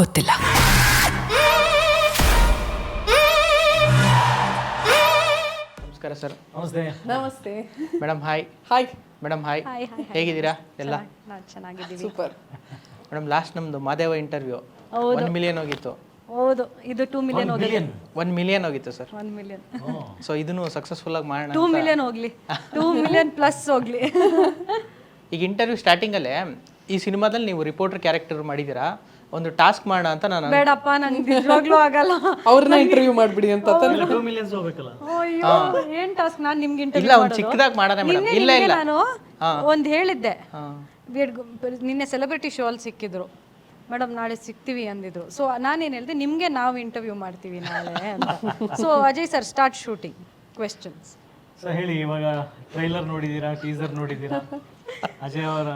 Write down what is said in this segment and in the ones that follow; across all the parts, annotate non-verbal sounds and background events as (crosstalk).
ಗೊತ್ತಿಲ್ಲ. ನಮಸ್ಕಾರ ಸರ್. ನಮಸ್ತೆ. ನಮಸ್ತೆ. Madam hi hi madam hi hi hi ಹೇಗಿದ್ದೀರಾ? ಎಲ್ಲ? ನಾವು ಚೆನ್ನಾಗಿದ್ದೀವಿ. ಸೂಪರ್. ಮೇಡಮ್ ಲಾಸ್ಟ್ ನಮ್ದು ಮಾದೇವ ಇಂಟರ್ವ್ಯೂ ಒನ್ ಮಿಲಿಯನ್ ಹೋಗಿತ್ತು. ಹೌದು ಇದು ಟೂ ಮಿಲಿಯನ್ ಹೋಗಿದೆ. ಒನ್ ಮಿಲಿಯನ್ ಹೋಗಿತ್ತು ಸರ್ ಒನ್ ಮಿಲಿಯನ್ ಸೊ ಇದನ್ನು ಸಕ್ಸಸ್ಫುಲ್ ಆಗಿ ಮಾಡೋಣ ಟೂ ಮಿಲಿಯನ್ ಹೋಗ್ಲಿ. ಟೂ ಮಿಲಿಯನ್ ಪ್ಲಸ್ ಹೋಗ್ಲಿ. (laughs) ಈಗ ಇಂಟರ್ವ್ಯೂ ಸ್ಟಾರ್ಟಿಂಗಲ್ಲೇ ಈ ಸಿನಿಮಾದಲ್ಲಿ ನೀವು ರಿಪೋರ್ಟರ್ ಕ್ಯಾರೆಕ್ಟರ್ ಮಾಡಿದ್ದೀರಾ? ಒಂದು ಟಾಸ್ಕ್ ಮಾಡೋಣ ಅಂತ ನಾನು ಬೇಡಪ್ಪ ನಂಗೆ ನಿಜವಾಗ್ಲೂ ಆಗಲ್ಲ. ಅವ್ರನ್ನ ಇಂಟರ್ವ್ಯೂ ಮಾಡ್ಬಿಡಿ ಅಂತ ತಾನೇ? ಟೂ ಮಿಲಿಯನ್ಸ್ ಹೋಗ್ಬೇಕಲ್ಲ? ಅಯ್ಯೋ ಏನ್ ಟಾಸ್ಕ್ ನಾನ್ ನಿಮ್ಗೆ ಇಲ್ಲ ಇಂಟರ್ವ್ಯೂ ಒಂದು ಚಿಕ್ಕದಾಗಿ ಮಾಡೋಣ ಮೇಡಮ್. ಇಲ್ಲ ಇಲ್ಲ. ನಾನು ಒಂದು ಹೇಳಿದ್ದೆ. ಬೇಡ್- ನಿನ್ನೆ ಸೆಲೆಬ್ರಿಟಿ ಶೋ ಅಲ್ಲಿ ಸಿಕ್ಕಿದ್ರು. ಮೇಡಮ್ ನಾಳೆ ಸಿಗ್ತೀವಿ ಅಂದಿದ್ರು. ಸೊ ನಾನೇನು ಹೇಳಿದೆ ನಿಮಗೆ ನಾವು ಇಂಟರ್ವ್ಯೂ ಮಾಡ್ತೀವಿ ನಾಳೆ ಅಂತ. So Ajay sir start shooting questions sir ಹೇಳಿ ಇವಾಗ ಟ್ರೈಲರ್ ನೋಡಿದೀರಾ ಟೀಸರ್ ನೋಡಿದೀರಾ? ಅಜಯ್ ಅವರ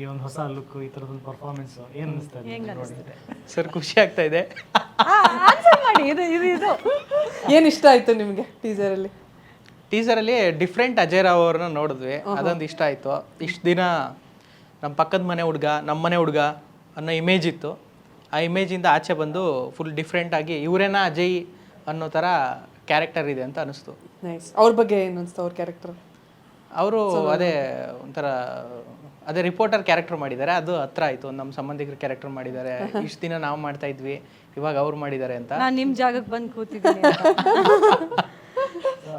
ಈ ಒಂದು ಹೊಸ ಲುಕ್ ಈ ಥರದೊಂದು ಪರ್ಫಾರ್ಮೆನ್ಸ್ ಏನ್ ಅನಿಸ್ತಾ ಇದೆ ಸರ್ ಖುಷಿ ಆಗ್ತಾ ಇದೆ. ಆನ್ಸರ್ ಮಾಡಿ ಇದು ಇದು ಇದು. ಏನ್ ಇಷ್ಟ ಆಯ್ತು ನಿಮ್ಗೆ ಟೀಸರ್ ಅಲ್ಲಿ? ಟೀಸರಲ್ಲಿ ಡಿಫ್ರೆಂಟ್ ಅಜಯ್ ರಾವ್ ಅವ್ರನ್ನ ನೋಡಿದ್ವಿ. ಅದೊಂದು ಇಷ್ಟ ಆಯಿತು. ಇಷ್ಟು ದಿನ ನಮ್ಮ ಪಕ್ಕದ ಮನೆ ಹುಡುಗ ನಮ್ಮ ಮನೆ ಹುಡುಗ ಅನ್ನೋ ಇಮೇಜ್ ಇತ್ತು. ಆ ಇಮೇಜಿಂದ ಆಚೆ ಬಂದು ಫುಲ್ ಡಿಫ್ರೆಂಟ್ ಆಗಿ ಇವರೇನ ಅಜಯ್ ಅನ್ನೋ ಥರ ಕ್ಯಾರೆಕ್ಟರ್ ಇದೆ ಅಂತ ಅನಿಸ್ತು. ನೈಸ್ ಅವ್ರ ಬಗ್ಗೆ ಏನು ಅನಿಸ್ತು ಅವ್ರ ಕ್ಯಾರೆಕ್ಟರ್ ಅವರು ಅದೇ ಒಂಥರ ಅದೇ ರಿಪೋರ್ಟರ್ ಕ್ಯಾರೆಕ್ಟರ್ ಮಾಡಿದ್ದಾರೆ. ಅದು ಹತ್ರ ಆಯ್ತು. ನಮ್ಮ ಸಂಬಂಧಿಕರ ಕ್ಯಾರೆಕ್ಟರ್ ಮಾಡಿದ್ದಾರೆ. (laughs) ಇಷ್ಟು ದಿನ ನಾವು ಮಾಡ್ತಾ ಇದ್ವಿ. ಇವಾಗ ಅವ್ರು ಮಾಡಿದ್ದಾರೆ ಅಂತ. ನಾನು ನಿಮ್ಮ ಜಾಗಕ್ಕೆ ಬಂದು ಕೂತಿದ್ದೀನಿ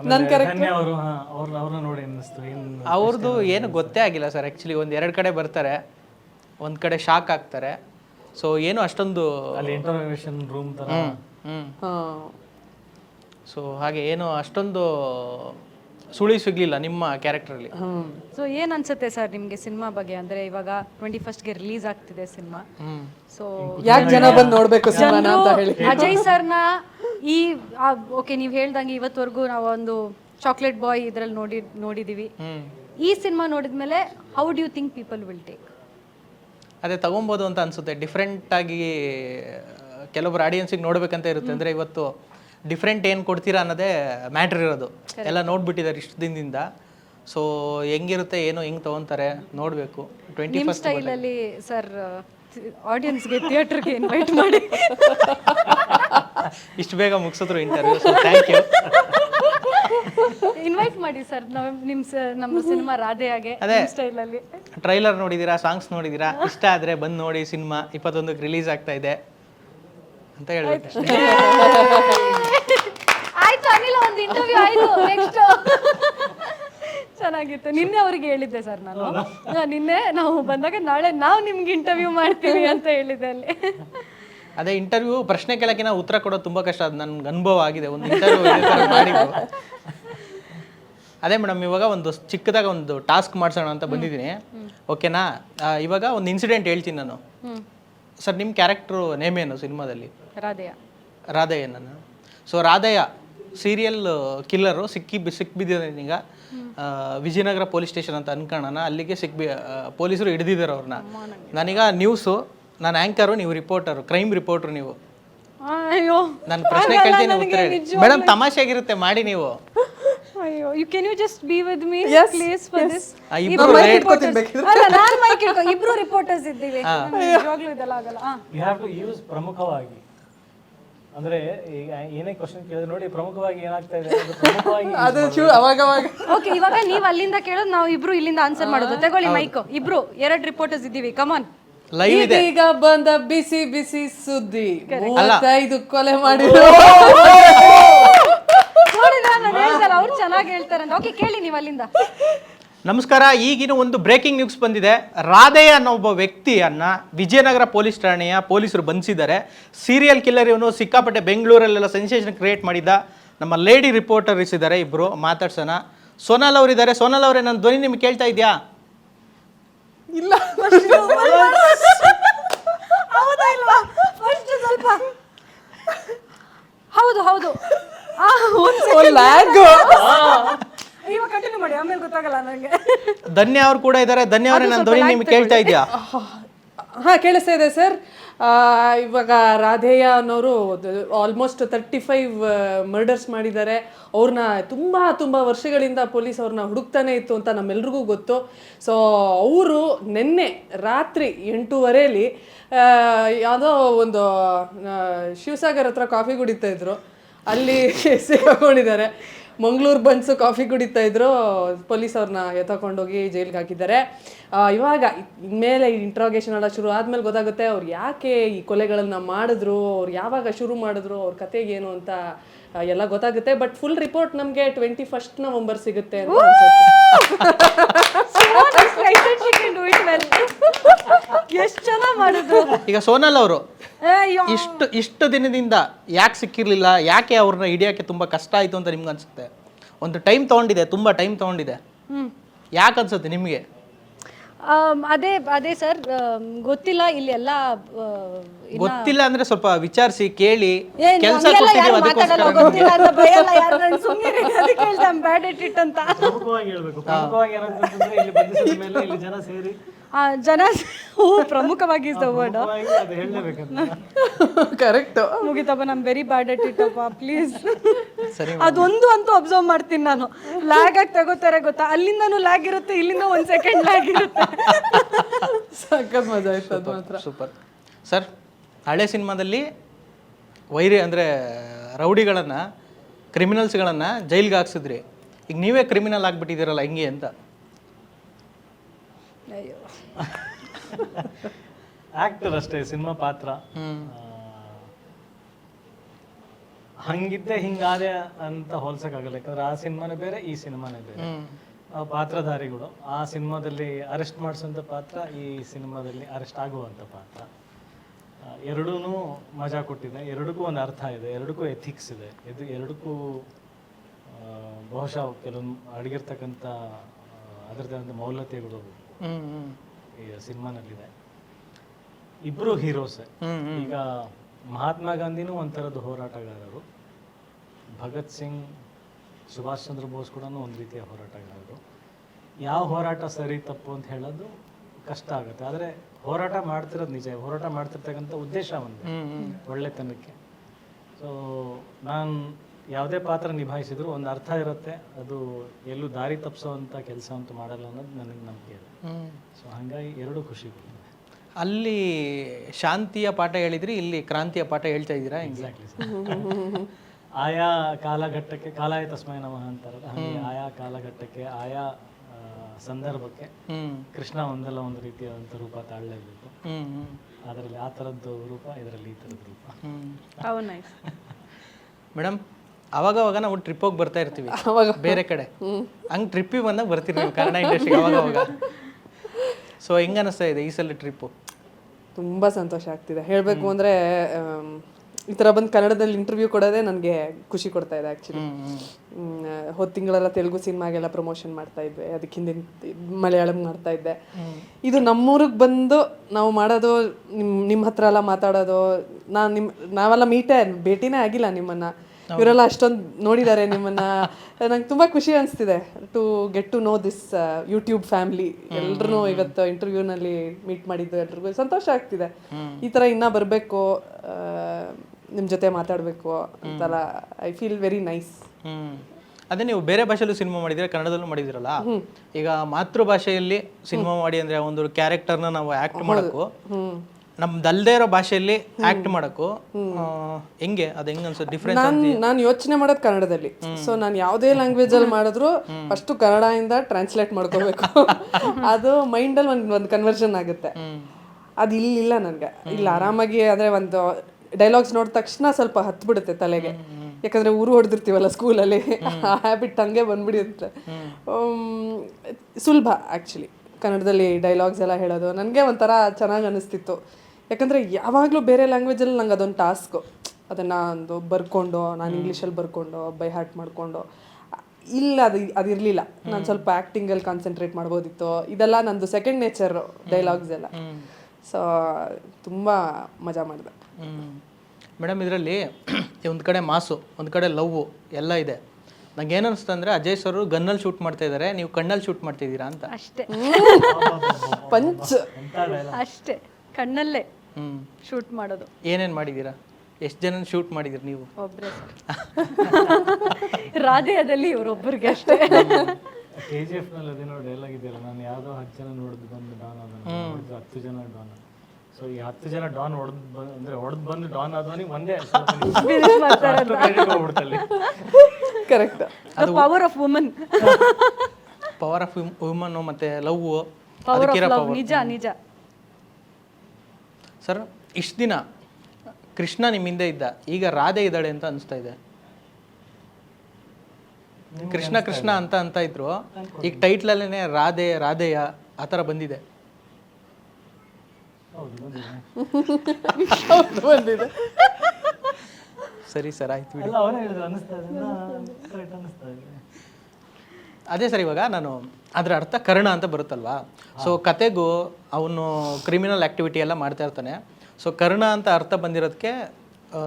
ನನ್ ಧನ್ಯ ಅವರು ಅವ್ರ ಅವ್ರನ್ನ ನೋಡಿ ಅನ್ನಿಸ್ತು. ಏನು ಅವ್ರದ್ದು ಏನು ಗೊತ್ತೇ ಆಗಿಲ್ಲ ಸರ್. ಆ್ಯಕ್ಚುಲಿ ಒಂದು ಎರಡು ಕಡೆ ಬರ್ತಾರೆ. ಒಂದು ಕಡೆ ಶಾಕ್ ಆಗ್ತಾರೆ. ಸೊ ಏನು ಅಷ್ಟೊಂದು ಅಲ್ಲಿ ಇಂಟರ್ವ್ಯೂಷನ್ ರೂಮ್ ಥರ ಹ್ಞೂ ಸೊ ಹಾಗೆ ಏನು ಅಷ್ಟೊಂದು ಸುಳಿ ಸಿಗ್ಲಿಲ್ಲ ನಿಮ್ಮ ಕ್ಯಾರೆಕ್ಟರ್ ಅಲ್ಲಿ. ಸೊ ಏನ್ ಅನ್ಸುತ್ತೆ ಸರ್ ನಿಮ್ಗೆ ಸಿನಿಮಾ ಬಗ್ಗೆ? ಅಂದ್ರೆ ಇವಾಗ ಟ್ವೆಂಟಿ ಫಸ್ಟ್ಗೆ ರಿಲೀಸ್ ಆಗ್ತಿದೆ ಸಿನಿಮಾ. ಸೊ ಯಾಕೆ ಜನ ಬಂದು ನೋಡ್ಬೇಕು ಸಿನಿಮಾನ ಅಂತ ಹೇಳಿ? ಅಜಯ್ ಸರ್ನ ಈ ಓಕೆ ನೀವು ಹೇಳ್ದಂಗೆ ಇವತ್ತವರೆಗೂ ನಾವು ಒಂದು ಚಾಕ್ಲೇಟ್ ಬಾಯ್ ಇದ್ರಲ್ಲಿ ನೋಡಿ ನೋಡಿದೀವಿ. ಈ ಸಿನಿಮಾ ನೋಡಿದ್ಮೇಲೆ how do you think people will take ಅದೇ ತಗೊಬೋದು ಅಂತ ಅನ್ಸುತ್ತೆ. ಡಿಫ್ರೆಂಟ್ ಆಗಿ ಕೆಲವೊಬ್ರು ಆಡಿಯನ್ಸಿಗೆ ನೋಡ್ಬೇಕಂತ ಇರುತ್ತೆ. ಅಂದ್ರೆ ಇವತ್ತು ಡಿಫ್ರೆಂಟ್ ಏನು ಕೊಡ್ತೀರಾ ಅನ್ನೋದೇ ಮ್ಯಾಟ್ರ್ ಇರೋದು. ಎಲ್ಲ ನೋಡ್ಬಿಟ್ಟಿದ್ದಾರೆ ಇಷ್ಟು ದಿನದಿಂದ. ಸೊ ಹೆಂಗಿರುತ್ತೆ ಏನು ಹೆಂಗ್ ತೊಗೊತಾರೆ ನೋಡಬೇಕು. ಟ್ವೆಂಟಿ ನಿಮ್ಮ ಫಸ್ಟ್ ಸ್ಟೈಲಲ್ಲಿ ಸರ್ ಆಡಿಯನ್ಸ್ಗೆ ಥಿಯೇಟರ್ಗೆ ಇನ್ವೈಟ್ ಮಾಡಿ. (laughs) ಇಷ್ಟು ಬೇಗ ಮುಗಿಸಿದ್ರು interview so thank you invite ಮಾಡಿ ಸರ್ ನಾವು ನಿಮ್ಮ ಸ- ನಮ್ಮ ಸಿನಿಮಾ ರಾಧೆಯಾಗೆ ಸ್ಟೈಲಲ್ಲಿ ಟ್ರೈಲರ್ ನೋಡಿದ್ದೀರಾ ಸಾಂಗ್ಸ್ ನೋಡಿದ್ದೀರಾ ಇಷ್ಟ ಆದರೆ ಬಂದು ನೋಡಿ ಸಿನಿಮಾ ಇಪ್ಪತ್ತೊಂದಕ್ಕೆ ರಿಲೀಸ್ ಆಗ್ತಾ ಇದೆ ಅಂತ ಹೇಳ್ಬೇಕು. (laughs) ಒಂದು ಇಂಟರ್ವ್ಯೂ ಆಯ್ತು ನೆಕ್ಸ್ಟ್ ಚೆನ್ನಾಗಿತ್ತು. ನಿನ್ನೆ ಅವ್ರಿಗೆ ಹೇಳಿದ್ದೆ ಸರ್ ನಾನು. ಹಾ, ನಿನ್ನೆ ನಾವು ಬಂದಾಗ ನಾಳೆ ನಾವು ನಿಮ್ಗೆ ಇಂಟರ್ವ್ಯೂ ಮಾಡ್ತೀವಿ ಅಂತ ಹೇಳಿದ್ದೆ ಅಲ್ಲಿ. ಅದೇ ಇಂಟರ್ವ್ಯೂ ಪ್ರಶ್ನೆ ಕೇಳೋಕ್ಕಿಂತ ಉತ್ತರ ಕೊಡೋದು ತುಂಬ ಕಷ್ಟ. ಅದು ನನ್ಗೆ ಅನುಭವ ಆಗಿದೆ. ಒಂದು ಇಂಟರ್ವ್ಯೂ ಮಾಡಿದ್ದು. ಅದೇ ಮೇಡಮ್ ಇವಾಗ ಒಂದು ಚಿಕ್ಕದಾಗ ಒಂದು ಟಾಸ್ಕ್ ಮಾಡ್ಸೋಣ ಅಂತ ಬಂದಿದ್ದೀನಿ. ಓಕೆನಾ ಆ, ಇವಾಗ ಒಂದು ಇನ್ಸಿಡೆಂಟ್ ಹೇಳ್ತೀನಿ ನಾನು. ಸರ್ ನಿಮ್ಮ ಕ್ಯಾರೆಕ್ಟ್ರು ನೇಮ್ ಏನು ಸಿನಿಮಾದಲ್ಲಿ? ರಾಧೆಯ. ರಾಧಯ್ಯ ನಾನು ಸೊ ರಾಧಯ್ಯ ಸೀರಿಯಲ್ ಕಿಲ್ಲರು ಸಿಕ್ಕಿ ಬಿ ಸಿಕ್ ಬಿದ್ದಿದ್ದಾನೆ ಈಗ ವಿಜಯನಗರ ಪೊಲೀಸ್ ಸ್ಟೇಷನ್ ಅಂತ ಅನ್ಕೋಣ ಅಲ್ಲಿಗೆ ಸಿಕ್ಬಿ ಪೊಲೀಸರು ಹಿಡಿದಿದ್ದಾರೆ ಅವ್ರನ್ನ. ನಾನೀಗ ನ್ಯೂಸು ನಾನು ಆ್ಯಂಕರು ನೀವು ರಿಪೋರ್ಟರು ಕ್ರೈಮ್ ರಿಪೋರ್ಟರ್ ನೀವು. ಅಯ್ಯೋ. ನಾನು ಪ್ರಶ್ನೆ ಕೇಳ್ತೀನಿ ಉತ್ತರ ಹೇಳಿ. ತಮಾಷೆ ಆಗಿರುತ್ತೆ ಮಾಡಿ ನೀವು. ಅಯ್ಯೋ you can you just be with me please for this ah, ಇಬ್ರು ಅಲ್ಲ ನಾನು ಮೈಕ್ ಇಟ್ಕೋ ಇಬ್ರು ರಿಪೋರ್ಟರ್ಸ್ ಇದ್ದೀವಿ. ನಿಜವಾಗ್ಲೂ ಇದೆಲ್ಲ ಆಗಲ್ಲ. ಆ. ಯು ಹ್ಯಾವ್ ಟು ಯೂಸ್ ಪ್ರಮುಖವಾಗಿ. ಅಂದ್ರೆ ಈಗ ಏನೇ ಕ್ವಶನ್ ಕೇಳಿದ್ರೆ ನೋಡಿ ಪ್ರಮುಖವಾಗಿ ಏನಾಗ್ತಾ ಇದೆ (laughs) ಅದು ಪ್ರಮುಖವಾಗಿ ಅದು ಚೂ ಅವಾಗ ಅವಾಗ ಓಕೆ ಇವಾಗ ನೀವು ಅಲ್ಲಿಂದ ಕೇಳೋದು ನಾವು ಇಬ್ರು ಇಲ್ಲಿಂದ ಆನ್ಸರ್ ಮಾಡೋದು. ತಗೊಳ್ಳಿ ಮೈಕ್ ಇಬ್ರು ಎರಡು ರಿಪೋರ್ಟರ್ಸ್ ಇದ್ದೀವಿ. ಕಮಾನ್ ಲೈವ್ ಇದೆ. ಈಗ ಬಂದ ಬಿಸಿ ಬಿಸಿ ಸುದ್ದಿ. ಮೂವತ್ತೈದು ಕೊಲೆ ಮಾಡಿ ನೋಡಿ ನಾನು ಅವ್ರು ಚೆನ್ನಾಗಿ ಹೇಳ್ತಾರೆ ಅಂತ ಓಕೆ ಕೇಳಿ ನೀವು ಅಲ್ಲಿಂದ. ನಮಸ್ಕಾರ ಈಗಿನ ಒಂದು ಬ್ರೇಕಿಂಗ್ ನ್ಯೂಸ್ ಬಂದಿದೆ. ರಾಧೆ ಅನ್ನೋ ಒಬ್ಬ ವ್ಯಕ್ತಿಯನ್ನ ವಿಜಯನಗರ ಪೊಲೀಸ್ ಠಾಣೆಯ ಪೊಲೀಸರು ಬಂಧಿಸಿದ್ದಾರೆ. ಸೀರಿಯಲ್ ಕಿಲ್ಲರ್ ಇವನು ಸಿಕ್ಕಾಪಟ್ಟೆ ಬೆಂಗಳೂರಲ್ಲೆಲ್ಲ ಸೆನ್ಸೇಷನ್ ಕ್ರಿಯೇಟ್ ಮಾಡಿದ್ದ. ನಮ್ಮ ಲೇಡಿ ರಿಪೋರ್ಟರ್ಸ್ ಇದ್ದಾರೆ ಇಬ್ಬರು ಮಾತಾಡ್ಸೋಣ. ಸೋನಲ್ ಅವರಿದ್ದಾರೆ. ಸೋನಾಲ್ ಅವರೇ ನನ್ನ ಧ್ವನಿ ನಿಮ್ಗೆ ಕೇಳ್ತಾ ಇದೆಯಾ? ಇಲ್ಲ ಹೌದಾ ಇಲ್ವಾ? ಫಸ್ಟ್ ಸ್ವಲ್ಪ ಹೌದು ಇವಾಗ ಕಂಟಿನ್ಯೂ ಮಾಡಿ ಆಮೇಲೆ ಗೊತ್ತಾಗಲ್ಲ ನನಗೆ ಧನ್ಯ ಅವ್ರು ಕೂಡ ಇದ್ದಾರೆ ಧನ್ಯ ಅವರೇ ನನ್ನ ಧ್ವನಿ ನಿಮ್ಗೆ ಕೇಳ್ತಾ ಇದೆಯಾ (laughs) ಹಾ ಕೇಳಿಸ್ತಾ ಇದೆ ಸರ್. ಆ, ಇವಾಗ ರಾಧೇಯ ಅನ್ನೋರು ಆಲ್ಮೋಸ್ಟ್ ತರ್ಟಿ ಫೈವ್ ಮರ್ಡರ್ಸ್ ಮಾಡಿದ್ದಾರೆ. ಅವ್ರನ್ನ ತುಂಬ ತುಂಬ ವರ್ಷಗಳಿಂದ ಪೊಲೀಸ್ ಅವ್ರನ್ನ ಹುಡುಕ್ತಾನೆ ಇತ್ತು ಅಂತ ನಮ್ಮೆಲ್ರಿಗೂ ಗೊತ್ತು. ಸೊ ಅವರು ನಿನ್ನೆ ರಾತ್ರಿ ಎಂಟೂವರೆಯಲ್ಲಿ ಆ, ಯಾವುದೋ ಒಂದು ಶಿವಸಾಗರ್ ಹತ್ರ ಕಾಫಿ ಕುಡಿತಾ ಇದ್ರು. ಅಲ್ಲಿ (laughs) ಸಿಕ್ಕಾಕೊಂಡಿದ್ದಾರೆ ಮಂಗಳೂರು ಬನ್ಸು ಕಾಫಿ ಕುಡಿತಾ ಇದ್ರು. ಪೊಲೀಸ್ ಅವ್ರನ್ನ ಎತ್ತಕೊಂಡೋಗಿ ಜೈಲ್ಗೆ ಹಾಕಿದ್ದಾರೆ. ಇವಾಗ ಇನ್ಮೇಲೆ ಇಂಟ್ರಾಗೇಷನ್ ಎಲ್ಲ ಶುರು ಆದ್ಮೇಲೆ ಗೊತ್ತಾಗುತ್ತೆ ಅವ್ರು ಯಾಕೆ ಈ ಕೊಲೆಗಳನ್ನ ಮಾಡಿದ್ರು ಅವ್ರು ಯಾವಾಗ ಶುರು ಮಾಡಿದ್ರು ಅವ್ರ ಕತೆಗೆ ಏನು ಅಂತ ಎಲ್ಲ ಗೊತ್ತಾಗುತ್ತೆ. ಬಟ್ ಫುಲ್ ರಿಪೋರ್ಟ್ ನಮಗೆ ಟ್ವೆಂಟಿ ಫಸ್ಟ್ ನವಂಬರ್ ಸಿಗುತ್ತೆ ಅಂತ ಎಷ್ಟು ಚೆನ್ನಾಗಿ ಮಾಡಿದ್ರು? ಈಗ ಸೋನಲ್ ಅವರು. ಇಷ್ಟು ಇಷ್ಟು ದಿನದಿಂದ ಯಾಕೆ ಸಿಕ್ಕಿರ್ಲಿಲ್ಲ? ಯಾಕೆ ಅವ್ರನ್ನ ಹಿಡಿಯೋಕ್ಕೆ ತುಂಬ ಕಷ್ಟ ಆಯ್ತು ಅಂತ ನಿಮ್ಗೆ ಅನ್ಸುತ್ತೆ? ಒಂದು ಟೈಮ್ ತಗೊಂಡಿದೆ ತುಂಬಾ ಟೈಮ್ ತಗೊಂಡಿದೆ. ಯಾಕೆ ಅನ್ಸುತ್ತೆ ನಿಮಗೆ? ಅದೇ ಅದೇ ಸರ್ ಗೊತ್ತಿಲ್ಲ ಇಲ್ಲಿ ಎಲ್ಲ ಗೊತ್ತಿಲ್ಲ ಅಂದ್ರೆ ಸ್ವಲ್ಪ ವಿಚಾರಿಸಿ ಕೇಳಿ ಕೆಲಸ ಅಂತ ಆ, ಜನ ಪ್ರಮುಖವಾಗಿ ಅದು ಹೇಳಲೇಬೇಕಂತ. ಕರೆಕ್ಟ್ ಮುಗಿತಪ್ಪ ನಮ್ ವೆರಿ ಬ್ಯಾಡ್ ಅಟ್ ಇಟ್ ಅಪ್ಪ ಪ್ಲೀಸ್ ಸರಿ (laughs) ಅದೊಂದು ಅಂತೂ ಅಬ್ಸರ್ವ್ ಮಾಡ್ತೀನಿ ನಾನು. ಲ್ಯಾಗ್ ಆಗಿ ತಗೋತಾರೆ ಗೊತ್ತಾ? ಅಲ್ಲಿಂದನೂ ಲ್ಯಾಗ್ ಇರುತ್ತೆ ಇಲ್ಲಿಂದ ಒಂದ್ ಸೆಕೆಂಡ್ ಲ್ಯಾಗ್ ಇರುತ್ತೆ. (laughs) ಸಖತ್ ಮಜಾ ಆಯ್ತು ಅದು ಮಾತ್ರ. ಸೂಪರ್. ಸರ್ ಹಳೆ ಸಿನಿಮಾದಲ್ಲಿ ವೈರಿ ಅಂದರೆ ರೌಡಿಗಳನ್ನು ಕ್ರಿಮಿನಲ್ಸ್ಗಳನ್ನು ಜೈಲ್ಗೆ ಹಾಕ್ಸಿದ್ರಿ. ಈಗ ನೀವೇ ಕ್ರಿಮಿನಲ್ ಆಗಿಬಿಟ್ಟಿದ್ದೀರಲ್ಲ ಹಿಂಗೆ ಅಂತ. ಅಯ್ಯೋ. ಆಕ್ಟರ್ ಅಷ್ಟೇ ಸಿನಿಮಾ ಪಾತ್ರ. ಹಂಗಿದ್ದೆ ಹಿಂಗಾದೆ ಅಂತ ಹೋಲ್ಸಕ್ಕಾಗಲ್ಲ ಯಾಕಂದ್ರೆ ಆ ಸಿನಿಮಾನೇ ಬೇರೆ ಈ ಸಿನಿಮಾನೇ ಬೇರೆ. ಆ ಪಾತ್ರಧಾರಿಗಳು ಆ ಸಿನಿಮಾದಲ್ಲಿ ಅರೆಸ್ಟ್ ಮಾಡಿಸುವಂತ ಪಾತ್ರ ಈ ಸಿನಿಮಾದಲ್ಲಿ ಅರೆಸ್ಟ್ ಆಗುವಂತ ಪಾತ್ರ. ಎರಡೂ ಮಜಾ ಕೊಟ್ಟಿದೆ ಎರಡಕ್ಕೂ ಒಂದು ಅರ್ಥ ಇದೆ ಎರಡಕ್ಕೂ ಎಥಿಕ್ಸ್ ಇದೆ. ಇದು ಎರಡಕ್ಕೂ ಬಹುಶಃ ಕೆಲವೊಂದು ಅಡಗಿರ್ತಕ್ಕಂಥ ಅದರದ್ದೇ ಆದ ಮೌಲ್ಯತೆಗಳು. ಸಿನಿಮಾನಲ್ಲಿದೆ ಇಬ್ರು ಹೀರೋಸೆ ಈಗ ಮಹಾತ್ಮ ಗಾಂಧಿನೂ ಒಂಥರದ್ದು ಹೋರಾಟಗಾರರು. ಭಗತ್ ಸಿಂಗ್ ಸುಭಾಷ್ ಚಂದ್ರ ಬೋಸ್ ಕೂಡ ಒಂದು ರೀತಿಯ ಹೋರಾಟಗಾರರು. ಯಾವ ಹೋರಾಟ ಸರಿ ತಪ್ಪು ಅಂತ ಹೇಳೋದು ಕಷ್ಟ ಆಗುತ್ತೆ. ಆದರೆ ಹೋರಾಟ ಮಾಡ್ತಿರೋದು ನಿಜ. ಹೋರಾಟ ಮಾಡ್ತಿರ್ತಕ್ಕಂಥ ಉದ್ದೇಶ ಒಂದು. ಒಳ್ಳೆತನಕ್ಕೆ. ಸೊ ನಾನು ಯಾವುದೇ ಪಾತ್ರ ನಿಭಾಯಿಸಿದ್ರು ಒಂದು ಅರ್ಥ ಇರುತ್ತೆ. ಅದು ಎಲ್ಲೂ ದಾರಿ ತಪ್ಪಿಸೋವಂಥ ಕೆಲಸ ಅಂತೂ ಮಾಡಲ್ಲ ಅನ್ನೋದು ನನಗೆ ನಂಬಿಕೆ ಇದೆ. ಸೊ ಹಾಗಾಗಿ ಎರಡು ಖುಷಿ ಅಲ್ಲಿ ಶಾಂತಿಯ ಪಾಠ ಹೇಳಿದ್ರಿ ಇಲ್ಲಿ ಕ್ರಾಂತಿಯ ಪಾಠ ಹೇಳ್ತಾ ಇದ್ದೀರಾ ಎಕ್ಸಾಕ್ಟ್ಲಿ ಆಯಾ ಕಾಲಘಟ್ಟಕ್ಕೆ ಕಾಲಾಯ ತಸ್ಮಯ ನಮಃ ಅಂತಾರಲ್ಲ ಹಾಗೆ ಆಯಾ ಕಾಲಘಟ್ಟಕ್ಕೆ ಆಯಾ ಸಂದರ್ಭಕ್ಕೆ ಹ್ಮ್. ಕೃಷ್ಣ ಒಂದಲ್ಲ ಒಂದು ರೀತಿಯಾದಂಥ ರೂಪ ತಾಳಲೇಬೇಕು. ಅದರಲ್ಲಿ ಆ ಥರದ್ದು ರೂಪ ಇದರಲ್ಲಿ ಈ ಥರದ ರೂಪ. ಹ್ಮ್. ಹೌ ನೈಸ್ ಮೇಡಮ್ ಅವಾಗ ಅವಾಗ ನಾವು ಟ್ರಿಪ್ ಹೋಗಿ ಬರ್ತಾ ಇರ್ತೀವಿ. ಬೇರೆ ಕಡೆ. ಹಂಗೆ ಟ್ರಿಪ್ಪಿಗೆ ಬಂದಾಗ ಬರ್ತೀರಿ ನೀವು ಕನ್ನಡ ಇಂಡಸ್ಟ್ರಿಗೆ ಅವಾಗ ಅವಾಗ ಸೊ ಹೆಂಗ ಅನಿಸ್ತಾ ಇದೆ ಈ ಸಲ ಟ್ರಿಪ್ಪು ತುಂಬ ಸಂತೋಷ ಆಗ್ತಿದೆ. ಹೇಳಬೇಕು ಅಂದರೆ ಈ ಥರ ಬಂದು ಕನ್ನಡದಲ್ಲಿ ಇಂಟರ್ವ್ಯೂ ಕೊಡೋದೇ ನನಗೆ ಖುಷಿ ಕೊಡ್ತಾ ಇದೆ ಆ್ಯಕ್ಚುಲಿ ಹೋದ ತಿಂಗಳೆಲ್ಲ ತೆಲುಗು ಸಿನಿಮಾಗೆಲ್ಲ ಪ್ರಮೋಷನ್ ಮಾಡ್ತಾ ಇದ್ದೆ. ಅದಕ್ಕೆ ಹಿಂದಿನ ಮಲಯಾಳಂ ಮಾಡ್ತಾ ಇದ್ದೆ. ಇದು ನಮ್ಮೂರಿಗೆ ಬಂದು ನಾವು ಮಾಡೋದು ನಿಮ್ಮ ನಿಮ್ಮ ಹತ್ರ ಎಲ್ಲ ಮಾತಾಡೋದು ನಾನು ನಿಮ್ಮ ನಾವೆಲ್ಲ ಮೀಟೇ ಭೇಟಿನೇ ಆಗಿಲ್ಲ ನಿಮ್ಮನ್ನ. ಇವರೆಲ್ಲ ಅಷ್ಟೊಂದು ನೋಡಿದ್ದಾರೆ ನಿಮ್ಮನ್ನ. ನಂಗೆ ತುಂಬ ಖುಷಿ ಅನಿಸ್ತಿದೆ to get to know this YouTube family. ಎಲ್ರೂ ಇವತ್ತು ಇಂಟರ್ವ್ಯೂನಲ್ಲಿ ಮೀಟ್ ಮಾಡಿದ್ದು ಎಲ್ರಿಗೂ ಸಂತೋಷ ಆಗ್ತಿದೆ. ಈ ಥರ ಇನ್ನೂ ಬರಬೇಕು ನಿಮ್ಮ ಜೊತೆ ಮಾತಾಡಬೇಕು ಅಂತೆಲ್ಲ ಐ ಫೀಲ್ ವೆರಿ ನೈಸ್. ಅದೇ ನೀವು ಬೇರೆ ಭಾಷೆಯಲ್ಲೂ ಸಿನಿಮಾ ಮಾಡಿದ್ರೆ ಕನ್ನಡದಲ್ಲೂ ಮಾಡಿದಿರಲ್ಲ ಈಗ ಮಾತೃಭಾಷೆಯಲ್ಲಿ ಸಿನಿಮಾ ಮಾಡಿ ಅಂದ್ರೆ ಒಂದು ಕ್ಯಾರೆಕ್ಟರ್ನ ನಾವು ಆಕ್ಟ್ ಮಾಡಕ್ಕೂ ನಮ್ದಲ್ದೇ ಇರೋ ಭಾಷೆಯಲ್ಲಿ ಆಕ್ಟ್ ಮಾಡಕ್ಕೂ ಹೆಂಗೆ? ಅದು ಹೆಂಗ್ ಅನ್ಸುತ್ತೆ? ಡಿಫ್ರೆನ್ಸ್ ನಾನು ನಾನು ಯೋಚನೆ ಮಾಡೋದು ಕನ್ನಡದಲ್ಲಿ. ಸೊ ನಾನು ಯಾವುದೇ ಲ್ಯಾಂಗ್ವೇಜ್ ಅಲ್ಲಿ ಮಾಡಿದ್ರು ಫಸ್ಟ್ ಕನ್ನಡದಿಂದ ಟ್ರಾನ್ಸ್ಲೇಟ್ ಮಾಡ್ಕೋಬೇಕು. (laughs) ಅದು ಮೈಂಡಲ್ಲಿ ಒಂದು ಒಂದು ಕನ್ವರ್ಷನ್ ಆಗುತ್ತೆ. ಅದು ಇಲ್ಲಿಲ್ಲ ನನಗೆ. ಇಲ್ಲ ಆರಾಮಾಗಿ ಅಂದರೆ ಒಂದು ಡೈಲಾಗ್ಸ್ ನೋಡಿದ ತಕ್ಷಣ ಸ್ವಲ್ಪ ಹತ್ಬಿಡುತ್ತೆ ತಲೆಗೆ. ಯಾಕಂದ್ರೆ ಊರು ಹೊಡೆದಿರ್ತೀವಲ್ಲ ಸ್ಕೂಲಲ್ಲಿ ಆ ಹ್ಯಾಬಿಟ್ ಹಂಗೆ ಬಂದ್ಬಿಡುತ್ತೆ. ಸುಲಭ ಆ್ಯಕ್ಚುಲಿ ಕನ್ನಡದಲ್ಲಿ ಡೈಲಾಗ್ಸ್ ಎಲ್ಲ ಹೇಳೋದು. ನನಗೆ ಒಂಥರ ಚೆನ್ನಾಗಿ ಅನಿಸ್ತಿತ್ತು. ಯಾಕಂದರೆ ಯಾವಾಗಲೂ ಬೇರೆ ಲ್ಯಾಂಗ್ವೇಜಲ್ಲಿ ನಂಗೆ ಅದೊಂದು ಟಾಸ್ಕು ಅದನ್ನು ಒಂದು ಬರ್ಕೊಂಡು ನಾನು ಇಂಗ್ಲೀಷಲ್ಲಿ ಬರ್ಕೊಂಡು ಬೈ ಹಾರ್ಟ್ ಮಾಡಿಕೊಂಡು ಇಲ್ಲ ಅದು ಅದಿರಲಿಲ್ಲ ನಾನು ಸ್ವಲ್ಪ ಆ್ಯಕ್ಟಿಂಗಲ್ಲಿ ಕಾನ್ಸಂಟ್ರೇಟ್ ಮಾಡ್ಬೋದಿತ್ತು. ಇದೆಲ್ಲ ನಂದು ಸೆಕೆಂಡ್ ನೇಚರು ಡೈಲಾಗ್ಸ್ ಎಲ್ಲ. ಸೊ ತುಂಬ ಮಜಾ ಮಾಡಿದೆ. ಮೇಡಮ್ ಇದರಲ್ಲಿ ಒಂದು ಕಡೆ ಮಾಸು ಒಂದು ಕಡೆ ಲವ್ವು ಎಲ್ಲ ಇದೆ. ನಂಗೆ ಏನು ಅನಿಸ್ತು ಅಂದರೆ ಅಜಯ್ ಸರ್ ಗನ್ನಲ್ಲಿ ಶೂಟ್ ಮಾಡ್ತಾ ಇದ್ದಾರೆ ನೀವು ಕಣ್ಣಲ್ಲಿ ಶೂಟ್ ಮಾಡ್ತಿದ್ದೀರಾ ಅಂತ. ಅಷ್ಟೇ. (laughs) ಪಂಚ್. ಅಷ್ಟೇ. ಕಣ್ಣಲ್ಲೇ. ಶೂಟ್ ಮಾಡೋದು. ಏನೇನು ಮಾಡಿದ್ದೀರಾ? ಎಷ್ಟು ಜನ ಶೂಟ್ ಮಾಡಿದಿರಿ ನೀವು? ಒಬ್ಬರೇ ರಾಧೇಯದಲ್ಲಿ ಇವರೊಬ್ಬರಿಗೆ ಅಷ್ಟೇ. ಕೆ ಜಿ ಎಫ್ನಲ್ಲಿ ಅದೇನೋ ಡೈಲಾಗ್ ಇದೆಯಲ್ಲ ನಾನು ಯಾವುದೋ ಹತ್ತು ಜನ ನೋಡಿದ್ ಬಂದು ಡಾನ್ ಅದನ್ನು ಹತ್ತು ಜನ ಡಾನ್ ಸೊ ಈ ಹತ್ತು ಜನ ಡಾನ್ ಹೊಡೆದ್ ಬಂದು ಅಂದ್ರೆ ಹೊಡೆದ್ ಬಂದು ಡಾನ್ ಆದವನಿಗೆ ಒಂದೇ ಹೋಗ್ಬಿಡ್ತಲ್ಲಿ correct power of woman power of woman ಮತ್ತೆ ಲವ್ ಪವರ್ ಆಫ್ ಲವ್ ನಿಜ ನಿಜ. ಸರ್ ಇಷ್ಟು ದಿನ ಕೃಷ್ಣ ನಿಮ್ಮ ಹಿಂದೆ ಇದ್ದ ಈಗ ರಾಧೆ ಇದ್ದಾಳೆ ಅಂತ ಅನಿಸ್ತಾ ಇದೆ. ಕೃಷ್ಣ ಕೃಷ್ಣ ಅಂತ ಅಂತ ಇದ್ರು. ಈಗ ಟೈಟ್ಲಲ್ಲೇ ರಾಧೆ ರಾಧೆಯ ಆ ಥರ ಬಂದಿದೆ. ಬಂದಿದೆ. ಸರಿ ಸರ್ ಆಯ್ತು ಬಿಡಿ ಎಲ್ಲ ಅವರೇ ಹೇಳಿದ್ರು ಅನ್ನಿಸ್ತಾ ಇದೆ ಕರೆಕ್ಟ್ ಅನ್ನಿಸ್ತಾ ಇದೆ ಅದೇ ಸರ್ ಇವಾಗ ನಾನು ಅದರ ಅರ್ಥ ಕರ್ಣ ಅಂತ ಬರುತ್ತಲ್ವಾ? ಸೊ ಕತೆಗೂ ಅವನು ಕ್ರಿಮಿನಲ್ ಆಕ್ಟಿವಿಟಿ ಎಲ್ಲ ಮಾಡ್ತಾ ಇರ್ತಾನೆ. ಸೊ ಕರ್ಣ ಅಂತ ಅರ್ಥ ಬಂದಿರೋದಕ್ಕೆ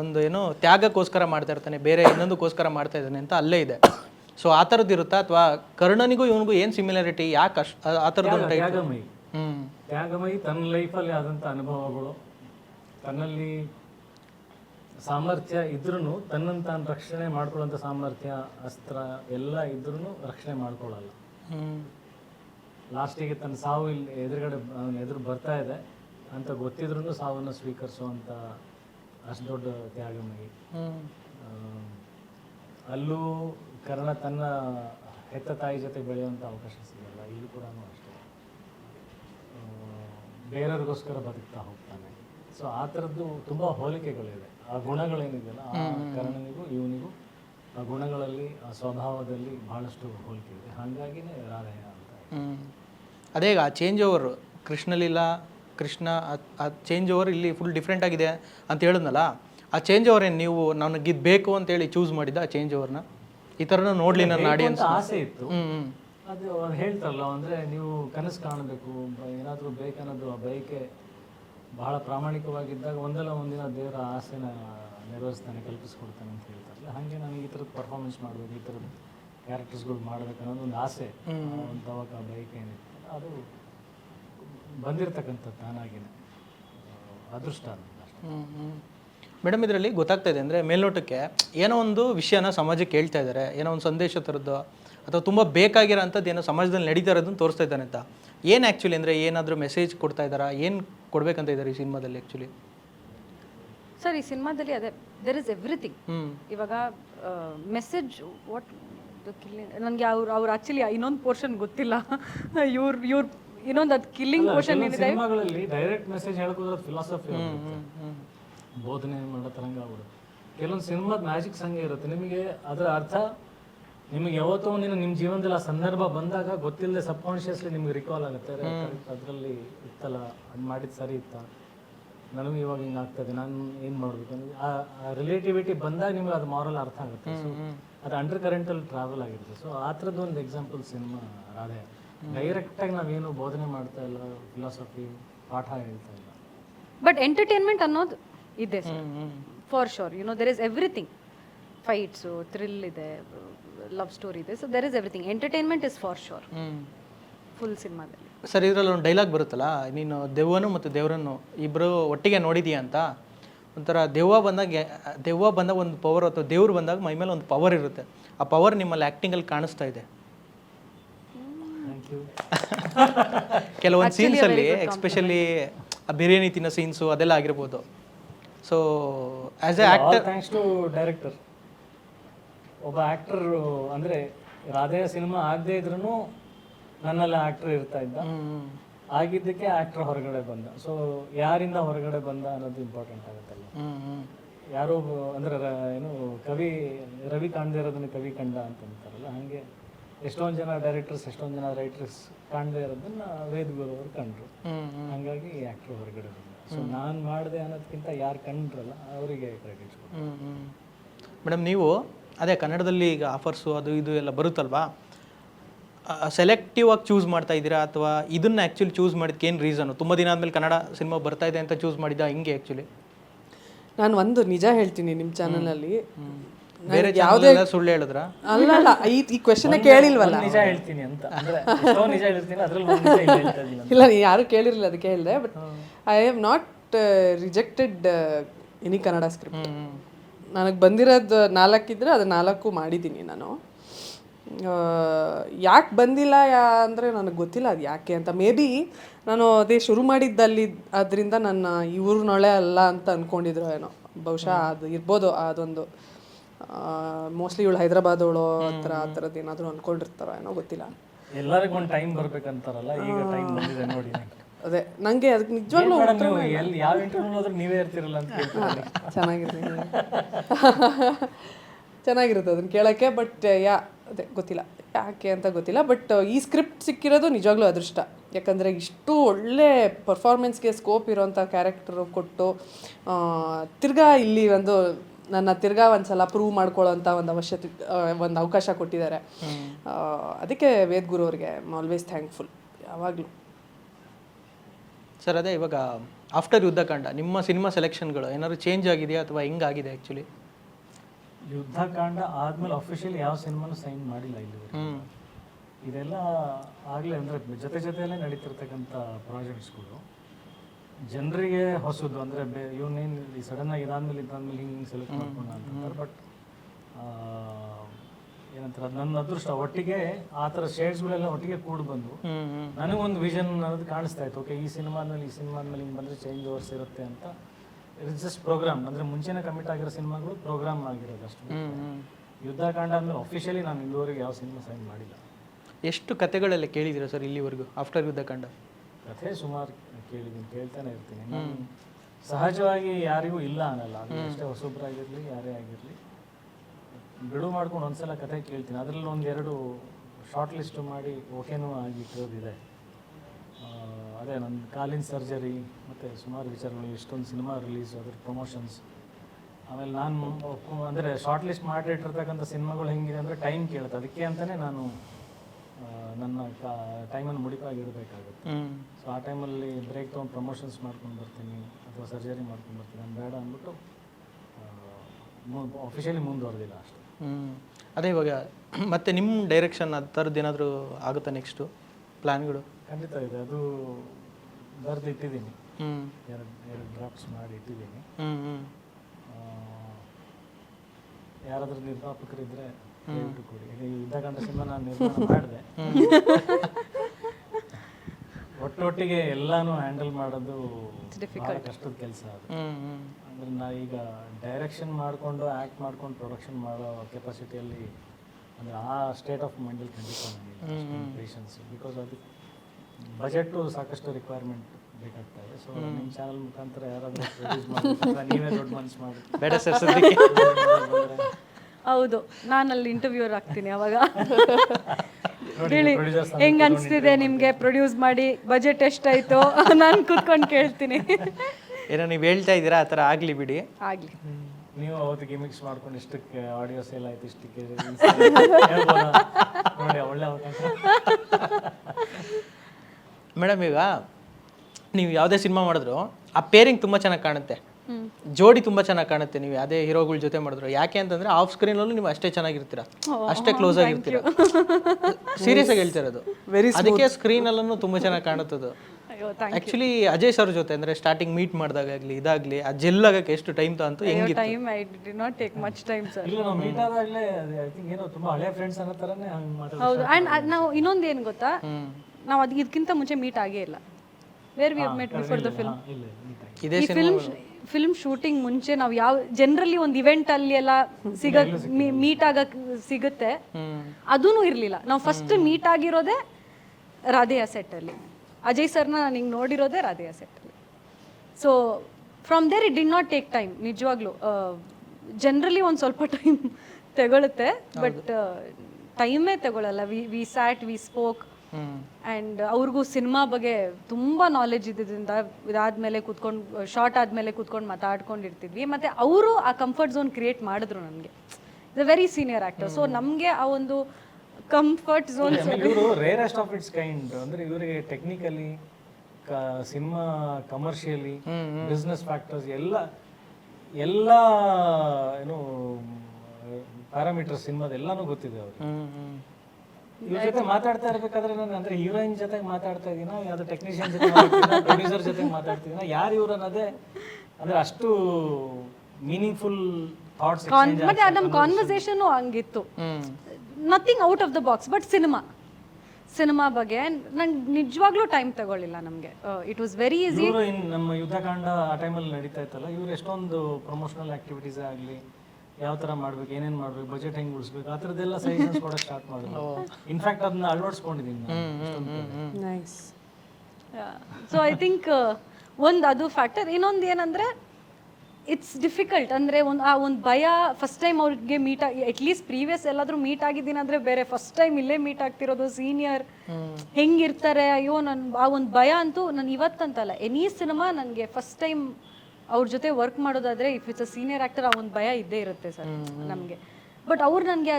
ಒಂದು ಏನು ತ್ಯಾಗಕ್ಕೋಸ್ಕರ ಮಾಡ್ತಾ ಇರ್ತಾನೆ ಬೇರೆ ಇನ್ನೊಂದಕ್ಕೋಸ್ಕರ ಮಾಡ್ತಾ ಇದ್ದಾನೆ ಅಂತ ಅಲ್ಲೇ ಇದೆ. ಸೊ ಆ ಥರದ್ದು ಇರುತ್ತಾ ಅಥವಾ ಕರ್ಣನಿಗೂ ಇವನಿಗೂ ಏನು ಸಿಮಿಲಾರಿಟಿ ಯಾಕೆ ಅಷ್ಟು ಆ ಥರದ್ದು ಹ್ಞೂ ತ್ಯಾಗಮಯಿ. ತನ್ನ ಲೈಫಲ್ಲಿ ಆದಂಥ ಅನುಭವಗಳು ತನ್ನಲ್ಲಿ ಸಾಮರ್ಥ್ಯ ಇದ್ರೂ ತನ್ನನ್ನು ತಾನು ರಕ್ಷಣೆ ಮಾಡ್ಕೊಳ್ಳೋಂಥ ಸಾಮರ್ಥ್ಯ ಅಸ್ತ್ರ ಎಲ್ಲ ಇದ್ರೂ ರಕ್ಷಣೆ ಮಾಡ್ಕೊಳ್ಳಲ್ಲ. ಲಾಸ್ಟಿಗೆ ತನ್ನ ಸಾವು ಇಲ್ಲಿ ಎದುರುಗಡೆ ಎದುರು ಬರ್ತಾ ಇದೆ. ಅಂತ ಗೊತ್ತಿದ್ರೂ ಸಾವನ್ನು ಸ್ವೀಕರಿಸುವಂಥ ಅಷ್ಟು ದೊಡ್ಡ ತ್ಯಾಗಮಯಿ ಅಲ್ಲೂ ಕರ್ಣ ತನ್ನ ಹೆತ್ತ ತಾಯಿ ಜೊತೆ ಬೆಳೆಯುವಂಥ ಅವಕಾಶ ಸಿಗಲ್ಲ. ಇಲ್ಲಿ ಕೂಡ ಅಷ್ಟೇ. ಬೇರೆಯವ್ರಿಗೋಸ್ಕರ ಬದುಕ್ತಾ ಹೋಗ್ತಾನೆ. ಸೊ ಆ ಥರದ್ದು ತುಂಬ ಹೋಲಿಕೆಗಳಿದೆ ಆ ಗುಣಗಳೇನಿದೆಯಲ್ಲ ಆ ಕರ್ಣನಿಗೂ ಇವನಿಗೂ ಆ ಗುಣಗಳಲ್ಲಿ ಆ ಸ್ವಭಾವದಲ್ಲಿ ಬಹಳಷ್ಟು ಹೋಲಿಕೆ ಇದೆ. ಹಾಗಾಗಿನೇ ರಾಧೆ ಅಂತ. ಅದೇ ಆ ಚೇಂಜ್ ಓವರ್ ಕೃಷ್ಣಲೀಲ ಕೃಷ್ಣ ಆ- ಚೇಂಜ್ ಓವರ್ ಇಲ್ಲಿ ಫುಲ್ ಡಿಫ್ರೆಂಟ್ ಆಗಿದೆ ಅಂತ ಹೇಳಿದ್ನಲ್ಲ ಆ ಚೇಂಜ್ ಓವರ್ ಏನು ನೀವು ನನಗೆ ಬೇಕು ಅಂತೇಳಿ ಚೂಸ್ ಮಾಡಿದ್ದ ಆ ಚೇಂಜ್ ಓವರ್ನ ಈ ಥರನೂ ನೋಡಲಿ ನನ್ನ ಆಡಿಯನ್ಸ್ ಅಂತ ಆಸೆ ಇತ್ತು. ಅದು ಅವ್ರು ಹೇಳ್ತಾರಲ್ಲ ಅಂದರೆ ನೀವು ಕನಸು ಕಾಣಬೇಕು ಏನಾದರೂ ಬೇಕನ್ನೋದು ಆ ಬಯಕೆ ಬಹಳ ಪ್ರಾಮಾಣಿಕವಾಗಿದ್ದಾಗ ಒಂದಲ್ಲ ಒಂದಿನ ದೇವರ ಆಸೆನ ನೆರವೇರಿಸ್ತಾನೆ ಕಲ್ಪಿಸ್ಕೊಡ್ತಾನೆ ಅಂತ ಹೇಳ್ತಾರಲ್ಲ ಹಾಗೆ ನನಗೆ ಈ ಥರದ್ದು ಪರ್ಫಾರ್ಮೆನ್ಸ್ ಮಾಡಬೇಕು ಈ ಥರದ್ದು ಕ್ಯಾರೆಕ್ಟರ್ಸ್ಗಳು ಮಾಡಬೇಕು ಅನ್ನೋದು ಒಂದು ಆಸೆ. ಒಂದು ತವಕ ಬೈಕ್ ಏನಿತ್ತು ಅದು ಬಂದಿರತಕ್ಕಂಥದ್ದು ತಾನಾಗಿನೇ ಆ, ಅದೃಷ್ಟ ಮೇಡಮ್ ಇದರಲ್ಲಿ ಗೊತ್ತಾಗ್ತಾ ಇದೆ ಅಂದರೆ ಮೇಲ್ನೋಟಕ್ಕೆ ಏನೋ ಒಂದು ವಿಷಯನ ಸಮಾಜಕ್ಕೆ ಹೇಳ್ತಾ ಇದ್ದಾರೆ ಏನೋ ಒಂದು ಸಂದೇಶ ಥರದ್ದು ಅಥವಾ ತುಂಬ ಬೇಕಾಗಿರೋ ಅಂಥದ್ದು ಏನೋ ಸಮಾಜದಲ್ಲಿ ನಡೀತಾ ಇರೋದನ್ನು ತೋರಿಸ್ತಾ ಇದ್ದಾನೆ ಅಂತ. ಏನು ಆ್ಯಕ್ಚುಲಿ ಅಂದರೆ ಏನಾದರೂ ಮೆಸೇಜ್ ಕೊಡ್ತಾ ಇದ್ದಾರಾ? ಏನು ಕೊಡ್ಬೇಕಂತ ಇದ್ದಾರೆ ಈ ಸಿನಿಮಾದಲ್ಲಿ ಆ್ಯಕ್ಚುಲಿ ಸರ್ ಈ ಸಿನಿಮಾದಲ್ಲಿ ಅದೇ ದೆರ್ ಇಸ್ ಎವ್ರಿಥಿಂಗ್ ಹ್ಞೂ ಇವಾಗ ಮೆಸೇಜ್ ವಾಟ್ ನನಗೆ ಅವ್ರು ಅವ್ರು ಆ್ಯಕ್ಚುಲಿ ಇನ್ನೊಂದು ಪೋರ್ಷನ್ ಗೊತ್ತಿಲ್ಲ. ಇವ್ರ ಇವ್ರ ಇನ್ನೊಂದು ಅದು ಕಿಲ್ಲಿಂಗ್ ಪೋರ್ಷನ್ ಏನಿದೆ. ಸಿನಿಮಾಗಳಲ್ಲಿ ಡೈರೆಕ್ಟ್ ಮೆಸೇಜ್ ಹೇಳ್ಕೋದ್ರೆ ಫಿಲಾಸಫಿ ಬೋಧನೆ ಮಾಡೋ ತರಂಗ ಆಗ್ಬಿಡುತ್ತೆ. ಕೆಲವೊಂದು ಸಿನಿಮಾದ ಮ್ಯಾಜಿಕ್ ಸಂಘ ಇರುತ್ತೆ. ನಿಮಗೆ ಅದರ ಅರ್ಥ ನಿಮಗೆ ಯಾವತ್ತೋ ಒಂದಿನ ನಿಮ್ಮ ಜೀವನದಲ್ಲಿ ಆ ಸಂದರ್ಭ ಬಂದಾಗ ಗೊತ್ತಿಲ್ಲದೆ ಸಬ್ ಕಾನ್ಶಿಯಸ್ಲಿ ನಿಮ್ಗೆ ರಿಕಾಲ್ ಆಗುತ್ತೆ. ಅದರಲ್ಲಿ ಇತ್ತಲ್ಲ ಅದು ಮಾಡಿದ ಸರಿ ಇತ್ತ? ನನಗೂ ಇವಾಗ ಹಿಂಗೆ ಆಗ್ತದೆ ನಾನು ಏನು ಮಾಡಬೇಕು ಅಂದ್ರೆ ಆ ರಿಲೇಟಿವಿಟಿ ಬಂದಾಗ ನಿಮ್ಗೆ ಅದು ಮಾರಲ್ ಅರ್ಥ ಆಗುತ್ತೆ. ಸೊ ಅದು ಅಂಡರ್ ಕರೆಂಟಲ್ಲಿ ಟ್ರಾವೆಲ್ ಆಗಿರುತ್ತೆ ಸೊ ಆ ಥರದ್ದು ಒಂದು ಎಕ್ಸಾಂಪಲ್ ಸಿನಿಮಾ ರಾಧೆ. ಡೈರೆಕ್ಟಾಗಿ ನಾವೇನು ಬೋಧನೆ ಮಾಡ್ತಾ ಇಲ್ಲ ಫಿಲಾಸಫಿ ಪಾಠ ಹೇಳ್ತಾ ಇಲ್ಲ. ಬಟ್ ಎಂಟರ್ಟೈನ್ಮೆಂಟ್ ಅನ್ನೋದು ಇದೆ sir for sure you know there is everything fights thrill ಇದೆ ಲವ್ ಸ್ಟೋರಿ ಇದೆ. So there is everything entertainment is for sure full cinema sir ಇದರಲ್ಲಿ ಒಂದು ಡೈಲಾಗ್ ಬರುತ್ತಲ್ಲ ನೀನು ದೆವ್ವನು ಮತ್ತು ದೇವರನ್ನು ಇಬ್ಬರು ಒಟ್ಟಿಗೆ ನೋಡಿದೀಯ ಅಂತ? ಒಂಥರ ದೆವ್ವ ಬಂದಾಗ ದೆವ್ವ ಬಂದಾಗ ಒಂದು ಪವರ್ ಅಥವಾ ದೇವ್ರು ಬಂದಾಗ ಮೈ ಮೇಲೆ ಒಂದು ಪವರ್ ಇರುತ್ತೆ. ಆ ಪವರ್ ನಿಮ್ಮಲ್ಲಿ ಆ್ಯಕ್ಟಿಂಗಲ್ಲಿ ಕಾಣಿಸ್ತಾ ಇದೆ. ಕೆಲವೊಂದು ಸೀನ್ಸಲ್ಲಿ ಎಕ್ಸ್ಪೆಷಲಿ ಆ ಬಿರಿಯಾನಿ ತಿನ್ನೋ ಸೀನ್ಸು ಅದೆಲ್ಲ ಆಗಿರ್ಬೋದು. So as a actor thanks to director ಒಬ್ಬ ಆಕ್ಟರ್ ಅಂದ್ರೆ ರಾಧೆಯ ಸಿನಿಮಾ ಆಗದೇ ಇದ್ರೂ ನನ್ನಲ್ಲಿ ಆಕ್ಟರ್ ಇರ್ತಾ ಇದ್ದ. ಆಗಿದ್ದಕ್ಕೆ ಆಕ್ಟರ್ ಹೊರಗಡೆ ಬಂದ. ಸೊ ಯಾರಿಂದ ಹೊರಗಡೆ ಬಂದ ಅನ್ನೋದು ಇಂಪಾರ್ಟೆಂಟ್ ಆಗುತ್ತಲ್ಲ ಯಾರೋ ಅಂದ್ರೆ ಏನು ಕವಿ ರವಿ ಕಾಣದೇ ಇರೋದನ್ನ ಕವಿ ಕಂಡ ಅಂತ ಅಂತಾರಲ್ಲ ಹಾಗೆ ಎಷ್ಟೊಂದು ಜನ ಡೈರೆಕ್ಟರ್ಸ್ ಎಷ್ಟೊಂದು ಜನ ರೈಟರ್ಸ್ ಕಾಣದೇ ಇರೋದನ್ನ ವೇದ್ ಗುರು ಅವರು ಕಂಡ್ರು. ಹಂಗಾಗಿ ಆಕ್ಟರ್ ಹೊರಗಡೆ ಬಂದ. ಸೊ ನಾನು ಮಾಡಿದೆ ಅನ್ನೋದಕ್ಕಿಂತ ಯಾರು ಕಂಡ್ರಲ್ಲ ಅವರಿಗೆ ಕ್ರೆಡಿಟ್ಸ್ ಮೇಡಮ್ ನೀವು ಅದೇ ಕನ್ನಡದಲ್ಲಿ ಈಗ ಆಫರ್ಸು ಅದು ಇದು ಎಲ್ಲ ಬರುತ್ತಲ್ವಾ? ಸೆಲೆಕ್ಟಿವ್ ಆಗಿ ಚೂಸ್ ಮಾಡ್ತಾ ಇದ್ದೀರಾ? ಅಥವಾ ಇದನ್ನ ಆ್ಯಕ್ಚುಲಿ ಚೂಸ್ ಮಾಡಿದ್ಕೆ ಏನು ರೀಸನು ತುಂಬ ದಿನ ಆದಮೇಲೆ ಕನ್ನಡ ಸಿನಿಮಾ ಬರ್ತಾ ಇದೆ ಅಂತ ಚೂಸ್ ಮಾಡಿದ್ದ? ಹಿಂಗೆ ಆ್ಯಕ್ಚುಲಿ ನಾನು ಒಂದು ನಿಜ ಹೇಳ್ತೀನಿ ನಿಮ್ಮ ಚಾನಲಲ್ಲಿ ಬೇರೆ ಯಾವುದೇ ಸುಳ್ಳು ಹೇಳಿದ್ರ? ಅಲ್ಲ ಅಲ್ಲ ಈ ಈ ಕ್ವೆಶನ್ ಕೇಳಿಲ್ವಲ್ಲ? ನಿಜ ಹೇಳ್ತೀನಿ ಅಂತ. ನಿಜ ಹೇಳ್ತೀನಿ ಅದ್ರಲ್ಲಿ ಇಲ್ಲ ಯಾರು ಕೇಳಿರಲಿಲ್ಲ ಅದಕ್ಕೆ ಹೇಳಿದೆ but I have not not rejected any Kannada script ನನಗೆ ಬಂದಿರೋದು ನಾಲ್ಕಿದ್ರೆ ಅದು ನಾಲ್ಕು ಮಾಡಿದ್ದೀನಿ ನಾನು. ಯಾಕೆ ಬಂದಿಲ್ಲ ಯಾ ಅಂದರೆ ನನಗೆ ಗೊತ್ತಿಲ್ಲ ಅದು ಯಾಕೆ ಅಂತ. ಮೇ ಬಿ ನಾನು ಅದೇ ಶುರು ಮಾಡಿದ್ದಲ್ಲಿ ಅದರಿಂದ ನನ್ನ ಇವ್ರನ್ನೊಳೆ ಅಲ್ಲ ಅಂತ ಅಂದ್ಕೊಂಡಿದ್ರು ಏನೋ. ಬಹುಶಃ ಅದು ಇರ್ಬೋದು, ಅದೊಂದು ಮೋಸ್ಟ್ಲಿ ಇವಳು ಹೈದ್ರಾಬಾದವಳು ಆ ಥರ ಆ ಥರದ್ದು ಏನಾದರೂ ಅಂದ್ಕೊಂಡಿರ್ತಾರೋ ಏನೋ ಗೊತ್ತಿಲ್ಲ. ಎಲ್ಲರಿಗೂ ಒಂದು ಟೈಮ್ ಬರ್ಬೇಕಂತಾರಲ್ಲ, ಈಗ ಟೈಮ್ ಬಂದಿದೆ ನೋಡಿ. ಅದೇ ನನಗೆ ಅದಕ್ಕೆ ನಿಜವಾಗ್ಲೂ ಮೇಡಮ್ ನೀವು ಎಲ್ಲಿ ಯಾವ ಇಂಟರ್ವ್ಯೂ ಹೋದ್ರೆ ನೀವೇ ಇರ್ತಿರಲ್ಲ ಅಂತ ಚೆನ್ನಾಗಿದೆ ಚೆನ್ನಾಗಿರುತ್ತೆ ಅದನ್ನ ಕೇಳೋಕ್ಕೆ ಬಟ್ ಯಾ ಅದೇ ಗೊತ್ತಿಲ್ಲ. ಯಾಕೆ ಅಂತ ಗೊತ್ತಿಲ್ಲ ಬಟ್ ಈ ಸ್ಕ್ರಿಪ್ಟ್ ಸಿಕ್ಕಿರೋದು ನಿಜವಾಗ್ಲೂ ಅದೃಷ್ಟ. ಯಾಕಂದರೆ ಇಷ್ಟು ಒಳ್ಳೆ ಪರ್ಫಾರ್ಮೆನ್ಸ್ಗೆ ಸ್ಕೋಪ್ ಇರೋಂಥ ಕ್ಯಾರೆಕ್ಟರು ಕೊಟ್ಟು ತಿರ್ಗಾ ಇಲ್ಲಿ ಒಂದು ನನ್ನ ತಿರ್ಗಾ ಒಂದ್ಸಲ ಪ್ರೂವ್ ಮಾಡ್ಕೊಳ್ಳೋಂಥ ಒಂದು ಅವಶ್ಯಕತೆ ಒಂದು ಅವಕಾಶ ಕೊಟ್ಟಿದ್ದಾರೆ. ಅದಕ್ಕೆ ವೇದ್ಗುರು ಅವ್ರಿಗೆ ಆಲ್ವೇಸ್ ಥ್ಯಾಂಕ್ಫುಲ್ ಯಾವಾಗಲೂ. ಸರ್ ಅದೇ ಇವಾಗ ಆಫ್ಟರ್ ಯುದ್ಧಕಾಂಡ ನಿಮ್ಮ ಸಿನಿಮಾ ಸೆಲೆಕ್ಷನ್ಗಳು ಏನಾದ್ರು ಚೇಂಜ್ ಆಗಿದೆಯಾ ಅಥವಾ ಹೆಂಗಾಗಿದೆ ಆ್ಯಕ್ಚುಲಿ ಯುದ್ಧಕಾಂಡ ಆದ್ಮೇಲೆ ಅಫಿಷಿಯಲಿ ಯಾವ ಸಿನಿಮಾನು ಸೈನ್ ಮಾಡಿಲ್ಲ ಇಲ್ಲಿ ಇದೆಲ್ಲ ಆಗಲೇ ಅಂದರೆ ಜೊತೆ ಜೊತೆಯಲ್ಲೇ ನಡೀತಿರ್ತಕ್ಕಂಥ ಪ್ರಾಜೆಕ್ಟ್ಸ್ಗಳು ಜನರಿಗೆ ಹೊಸದು ಅಂದರೆ ಬೇ ಇವನೇನು ಸಡನ್ ಸಡನ್ನಾಗಿ ಇದಾದ್ಮೇಲೆ ಇದಾದ್ಮೇಲೆ ಹಿಂಗೆ ಸೆಲೆಕ್ಟ್ ಮಾಡ್ಕೊಂಡ ಅಂತಾರೆ. ಬಟ್ ಏನಂತಾರೆ ಅದು ನನ್ನ ಅದೃಷ್ಟ ಒಟ್ಟಿಗೆ ಆ ಥರ ಶೇಡ್ಸ್ಗಳೆಲ್ಲ ಒಟ್ಟಿಗೆ ಕೂಡಿ ಬಂದು ನನಗೊಂದು ವಿಷನ್ ಅನ್ನೋದು ಕಾಣಿಸ್ತಾ ಇತ್ತು. ಓಕೆ ಈ ಸಿನಿಮಾ ಮೇಲೆ ಈ ಸಿನಿಮಾ ಮೇಲೆ ಹಿಂಗೆ ಬಂದರೆ ಚೇಂಜ್ ಓವರ್ಸ್ ಇರುತ್ತೆ ಅಂತ. ಇಟ್ಸ್ ಜಸ್ಟ್ ಪ್ರೋಗ್ರಾಮ್ ಅಂದರೆ ಮುಂಚೆನೇ ಕಮಿಟ್ ಆಗಿರೋ ಸಿನಿಮಾಗಳು ಪ್ರೋಗ್ರಾಮ್ ಆಗಿರೋದು ಅಷ್ಟು. ಯುದ್ಧಕಾಂಡ ಅಂದ್ರೆ ಅಫಿಷಿಯಲಿ ನಾನು ಇಲ್ಲಿವರೆಗೆ ಯಾವ ಸಿನಿಮಾ ಸೈನ್ ಮಾಡಿಲ್ಲ. ಎಷ್ಟು ಕತೆಗಳೆಲ್ಲ ಕೇಳಿದಿರ ಸರ್ ಇಲ್ಲಿವರೆಗೂ ಆಫ್ಟರ್ ಯುದ್ಧಕಾಂಡ? ಕಥೆ ಸುಮಾರು ಕೇಳಿದ್ದೀನಿ ಕೇಳ್ತಾನೆ ಇರ್ತೀನಿ. ನಾನು ಸಹಜವಾಗಿ ಯಾರಿಗೂ ಇಲ್ಲ ಅನ್ನಲ್ಲ. ಅಷ್ಟೇ ಎಷ್ಟೇ ಹೊಸೊಬ್ಬರಾಗಿರಲಿ ಯಾರೇ ಆಗಿರಲಿ. ಬಿಡು ಮಾಡ್ಕೊಂಡು ಒಂದ್ಸಲ ಕಥೆ ಕೇಳ್ತೀನಿ. ಅದರಲ್ಲಿ ಒಂದು ಎರಡು ಶಾರ್ಟ್ ಲಿಸ್ಟ್ ಮಾಡಿ ಓಕೆನೂ ಆಗಿಟ್ಟಿರೋದಿದೆ ಅದೇ ನನ್ನ ಕಾಲಿನ ಸರ್ಜರಿ ಮತ್ತು ಸುಮಾರು ವಿಚಾರಗಳು ಎಷ್ಟೊಂದು ಸಿನಿಮಾ ರಿಲೀಸ್ ಅದ್ರ ಪ್ರಮೋಷನ್ಸ್ ಆಮೇಲೆ ನಾನು ಅಂದರೆ ಶಾರ್ಟ್ ಲಿಸ್ಟ್ ಮಾಡಿಟ್ಟಿರ್ತಕ್ಕಂಥ ಸಿನಿಮಾಗಳು ಹೆಂಗಿದೆ ಅಂದರೆ ಟೈಮ್ ಕೇಳುತ್ತೆ. ಅದಕ್ಕೆ ಅಂತಲೇ ನಾನು ನನ್ನ ಕಾ ಟೈಮನ್ನು ಮುಡಿಪಾಗಿಡಬೇಕಾಗುತ್ತೆ. ಸೊ ಆ ಟೈಮಲ್ಲಿ ಬ್ರೇಕ್ ತೊಗೊಂಡು ಪ್ರಮೋಷನ್ಸ್ ಮಾಡ್ಕೊಂಡು ಬರ್ತೀನಿ ಅಥವಾ ಸರ್ಜರಿ ಮಾಡ್ಕೊಂಡು ಬರ್ತೀನಿ. ನಾನು ಬೇಡ ಅಂದ್ಬಿಟ್ಟು ಅಫಿಷಿಯಲಿ ಮುಂದುವರೆದಿಲ್ಲ ಅಷ್ಟೇ. ಅದೇ ಇವಾಗ ಮತ್ತೆ ನಿಮ್ಮ ಡೈರೆಕ್ಷನ್ ಆ ಥರದ್ದು ಏನಾದರೂ ಆಗುತ್ತಾ ನೆಕ್ಸ್ಟು ಪ್ಲ್ಯಾನ್ಗಳು ಖಂಡಿತ ಇದೆ. ಅದು ಬರೆದು ಇಟ್ಟಿದ್ದೀನಿ. ಹ್ಞೂ ಎರಡು ಎರಡು ಡ್ರಾಫ್ಟ್ಸ್ ಮಾಡಿ ಇಟ್ಟಿದ್ದೀನಿ. ಹ್ಞೂ ಹ್ಞೂ ಆ, ಯಾರಾದ್ರೂ ನಿರ್ಮಾಪಕರಿದ್ರೆ ದಯವಿಟ್ಟು ಕೊಡಿ. ಸಿನಿಮಾ ನಾನು ನಿರ್ಮಾಣ ಮಾಡಿದೆ. ಒಟ್ಟೊಟ್ಟಿಗೆ ಎಲ್ಲಾನು ಹ್ಯಾಂಡಲ್ ಮಾಡೋದು ಬಹಳ ಕಷ್ಟದ ಕೆಲಸ ಅದು. ಅಂದ್ರೆ ನಾ ಈಗ ಡೈರೆಕ್ಷನ್ ಮಾಡಿಕೊಂಡು ಆ್ಯಕ್ಟ್ ಮಾಡ್ಕೊಂಡು ಪ್ರೊಡಕ್ಷನ್ ಮಾಡೋ ಕೆಪಾಸಿಟಿಯಲ್ಲಿ ಅಂದರೆ ಆ ಸ್ಟೇಟ್ ಆಫ್ ಮೈಂಡಲ್ಲಿ ಖಂಡಿತ ಪೇಷನ್ಸ್ ಬಿಕಾಸ್ ಅದು ಬಜೆಟು ಸಾಕಷ್ಟು ರಿಕ್ವೈರ್ಮೆಂಟ್ ಬೇಕಾಗ್ತಾ ಇದೆ. ಸೊ ನಿಮ್ಮ ಚಾನಲ್ ಮುಖಾಂತರ ಯಾರಾದರೂ ಪ್ರೊಡ್ಯೂಸ್ ಮಾಡಿ ನೀವೇ ದೊಡ್ಡ ಮನಸ್ಸು ಮಾಡಿ ಬೇಡ ಸರ್ ಸದ್ಯಕ್ಕೆ. ಹೌದು ನಾನು ಅಲ್ಲಿ ಇಂಟರ್ವ್ಯೂರ್ ಆಗ್ತೀನಿ ಅವಾಗ. ಹೇಳಿ ಹೆಂಗ ಹೆಂಗ್ ಅನ್ಸ್ತಿದೆ ನಿಮ್ಗೆ ಪ್ರೊಡ್ಯೂಸ್ ಮಾಡಿ ಬಜೆಟ್ ಎಷ್ಟಾಯ್ತು ನಾನು ಕೂತ್ಕೊಂಡು ಕೇಳ್ತೀನಿ. ಏನೋ ನೀವು ಹೇಳ್ತಾ ಇದ್ದೀರಾ ಆ ಥರ ಆಗಲಿ ಬಿಡಿ. ಆಗಲಿ. ನೀವು ಅವತ್ತು ಗಿಮಿಕ್ಸ್ ಮಾಡ್ಕೊಂಡು ಇಷ್ಟಕ್ಕೆ ಆಡಿಯೋ ಸೇಲ್ ಆಯ್ತು ಇಷ್ಟಕ್ಕೆ (laughs) ನೋಡಿ ಒಳ್ಳೆ ಅವಕಾಶ. ಮೇಡಮ್ ಈಗ ನೀವು ಯಾವುದೇ ಸಿನಿಮಾ ಮಾಡಿದ್ರು ಆ ಪೇರಿಂಗ್ ತುಂಬ ಚೆನ್ನಾಗಿ ಕಾಣುತ್ತೆ. ಜೋಡಿ ತುಂಬಾ ಚೆನ್ನಾಗಿ ಕಾಣುತ್ತೆ ನೀವು ಯಾವುದೇ ಹೀರೋಗಳ ಜೊತೆ ಮಾಡಿದ್ರು. ಯಾಕೆ ಅಂತಂದ್ರೆ ಆಫ್ ಸ್ಕ್ರೀನ್ ಅಲ್ಲೂ ನೀವು ಅಷ್ಟೇ ಚೆನ್ನಾಗಿರ್ತೀರಾ. ಅಷ್ಟೇ ಕ್ಲೋಸ್ ಆಗಿರ್ತೀರಾ. ಸೀರಿಯಸ್ ಆಗಿ ಹೇಳ್ತಿರೋದು ಅದಕ್ಕೆ ಸ್ಕ್ರೀನಲ್ಲೂ ತುಂಬಾ ಚೆನ್ನಾಗಿ ಕಾಣುತ್ತದು. ಅಯ್ಯೋ ಆ್ಯಕ್ಚುಲಿ ಅಜಯ್ ಸರ್ ಜೊತೆ ಅಂದ್ರೆ ಸ್ಟಾರ್ಟಿಂಗ್ ಮೀಟ್ ಮಾಡಿದಾಗಲಿ ಇದಾಗ್ಲಿ ಆ ಜೆಲ್ ಆಗಕ್ಕೆ ಎಷ್ಟು ಟೈಮ್ ತಗೊಂತು ಹೆಂಗಿತ್ತು? Time I did not take much time sir ಇಲ್ಲ ನಾವು ಮೀಟ್ ಆದಾಗಲೇ ಐ ಥಿಂಕ್ ಏನೋ ತುಂಬಾ ಹಳೆ ಫ್ರೆಂಡ್ಸ್ ಅನ್ನೋ ತರನೇ ಹಂಗೆ ಮಾತಾಡೋದು ಹೌದು ಆ್ಯಂಡ್ ನಾವು ಇನ್ನೊಂದು ಏನು ಗೊತ್ತಾ? ನಾವು ಅದು ಇದಕ್ಕಿಂತ ಮುಂಚೆ ಮೀಟ್ ಆಗೇ ಇಲ್ಲ. Where we met before the film ಇಲ್ಲ. ಇದೇ ಈ ಫಿಲ್ಮ್ ಫಿಲ್ಮ್ ಶೂಟಿಂಗ್ ಮುಂಚೆ ನಾವು ಯಾವ ಜನರಲಿ ಒಂದು ಇವೆಂಟ್ ಅಲ್ಲಿ ಎಲ್ಲ ಸಿಗ ಮೀಟ್ ಆಗಕ್ ಸಿಗುತ್ತೆ. ಅದೂ ಇರಲಿಲ್ಲ. ನಾವು ಫಸ್ಟ್ ಮೀಟ್ ಆಗಿರೋದೇ ರಾಧೆಯ ಸೆಟ್ಟಲ್ಲಿ ಅಜಯ್ ಸರ್ನ ನಾನು ಹಿಂಗೆ ನೋಡಿರೋದೇ Radheya ಸೆಟ್ಟಲ್ಲಿ so from there it did not take time ನಿಜವಾಗ್ಲೂ. ಜನರಲಿ ಒಂದು ಸ್ವಲ್ಪ ಟೈಮ್ ತಗೊಳುತ್ತೆ ಬಟ್ ಟೈಮೇ ತಗೊಳ್ಳಲ್ಲ we we sat we spoke and ಅವ್ರಿಗೂ ಸಿನಿಮಾ ಬಗ್ಗೆ ತುಂಬ ನಾಲೆಜ್ ಇದ್ದಿದ್ದರಿಂದ ಇದಾದಮೇಲೆ ಕೂತ್ಕೊಂಡು ಶಾರ್ಟ್ ಆದಮೇಲೆ ಕೂತ್ಕೊಂಡು ಮಾತಾಡ್ಕೊಂಡಿರ್ತಿದ್ವಿ. ಮತ್ತು ಅವರು ಆ ಕಂಫರ್ಟ್ ಝೋನ್ ಕ್ರಿಯೇಟ್ ಮಾಡಿದ್ರು ನನಗೆ is a very senior actor so ನಮಗೆ ಆ ಒಂದು ಕಂಫರ್ಟ್ ಝೋನ್ ಇವರು ರೇರೆಸ್ಟ್ ಆಫ್ ಇಟ್ಸ್ ಕೈಂಡ್ ಅಂದ್ರೆ ಇವರಿಗೆ technically cinema commercially business factors ಎಲ್ಲ ಎಲ್ಲ ಏನು ಪ್ಯಾರಾಮೀಟರ್ ಸಿನಿಮಾದ ಎಲ್ಲಾನು ಗೊತ್ತಿದೆ ಅವ್ರಿಗೆ. ಇವ್ರ ಜೊತೆ ಮಾತಾಡ್ತಾ ಇರ್ಬೇಕಾದ್ರೆ ನಾನು ಅಂದ್ರೆ ಹೀರೋಯಿನ್ ಜೊತೆ ಮಾತಾಡ್ತಾ ಇದೀನ ಯಾವ್ದು ಟೆಕ್ನಿಷಿಯನ್ ಜೊತೆ ಪ್ರೊಡ್ಯೂಸರ್ ಜೊತೆ ಮಾತಾಡ್ತಿದ್ದೀನ ಯಾರು ಇವ್ರು ಅನ್ನೋದೇ ಅಂದ್ರೆ ಅಷ್ಟು ಮೀನಿಂಗ್ಫುಲ್ ಥಾಟ್ಸ್ ಮತ್ತೆ ನಮ್ಮ conversation ಹಂಗಿತ್ತು. Nothing out of the box but cinema cinema ಬಗ್ಗೆ ನಂಗೆ ನಿಜವಾಗ್ಲೂ ಟೈಮ್ ತಗೊಳ್ಳಿಲ್ಲ ನಮಗೆ. ಇಟ್ ವಾಸ್ ವೆರಿ ಈಸಿ ಇವರು ನಮ್ಮ ಯುದ್ಧಕಾಂಡ ಆ ಟೈಮಲ್ಲಿ ನಡೀತಾ ಇತ್ತಲ್ಲ ಇವ್ರು ಎಷ್ಟೊಂದು ಪ್ರಮೋಷನಲ್ ಆಕ್ಟಿವಿಟೀಸ್ ಆಗಲಿ ಯಾವ ಥರ ಮಾಡ್ಬೇಕು ಏನೇನು ಮಾಡ್ಬೇಕು ಬಜೆಟ್ ಹೆಂಗ್ ಉಳಿಸ್ಬೇಕು ಆ ಥರದ್ದೆಲ್ಲ ಸಜೆಷನ್ಸ್ ಕೊಡಕ್ಕೆ ಸ್ಟಾರ್ಟ್ ಮಾಡಿದ್ರು. ಇನ್ಫ್ಯಾಕ್ಟ್ ಅದನ್ನ ಅಳವಡಿಸ್ಕೊಂಡಿದ್ದೀನಿ. ನೈಸ್ ಸೊ ಐ ಥಿಂಕ್ ಒಂದು ಅದು ಫ್ಯಾಕ್ಟರ್ ಇನ್ನೊಂದು ಏನಂದ್ರೆ ಇಟ್ಸ್ ಡಿಫಿಕಲ್ಟ್ ಅಂದರೆ ಒಂದು ಆ ಒಂದು ಭಯ ಫಸ್ಟ್ ಟೈಮ್ ಅವ್ರಿಗೆ ಮೀಟ್ ಆಗಿ ಅಟ್ಲೀಸ್ಟ್ ಪ್ರೀವಿಯಸ್ ಎಲ್ಲಾದರೂ ಮೀಟ್ ಆಗಿದ್ದೀನಿ ಅಂದರೆ ಬೇರೆ ಫಸ್ಟ್ ಟೈಮ್ ಇಲ್ಲೇ ಮೀಟ್ ಆಗ್ತಿರೋದು ಸೀನಿಯರ್ ಹೆಂಗಿರ್ತಾರೆ? ಅಯ್ಯೋ ನನ್ನ ಆ ಒಂದು ಭಯ ಅಂತೂ ನಾನು ಇವತ್ತಂತಲ್ಲ. ಎನಿ ಸಿನಿಮಾ ನನಗೆ ಫಸ್ಟ್ ಟೈಮ್ ಅವ್ರ ಜೊತೆ ವರ್ಕ್ ಮಾಡೋದಾದ್ರೆ if it's a senior actor ಆ ಒಂದು ಭಯ ಇದ್ದೇ ಇರುತ್ತೆ ಸರ್ ನಮಗೆ. ಬಟ್ ಅವ್ರು ನನಗೆ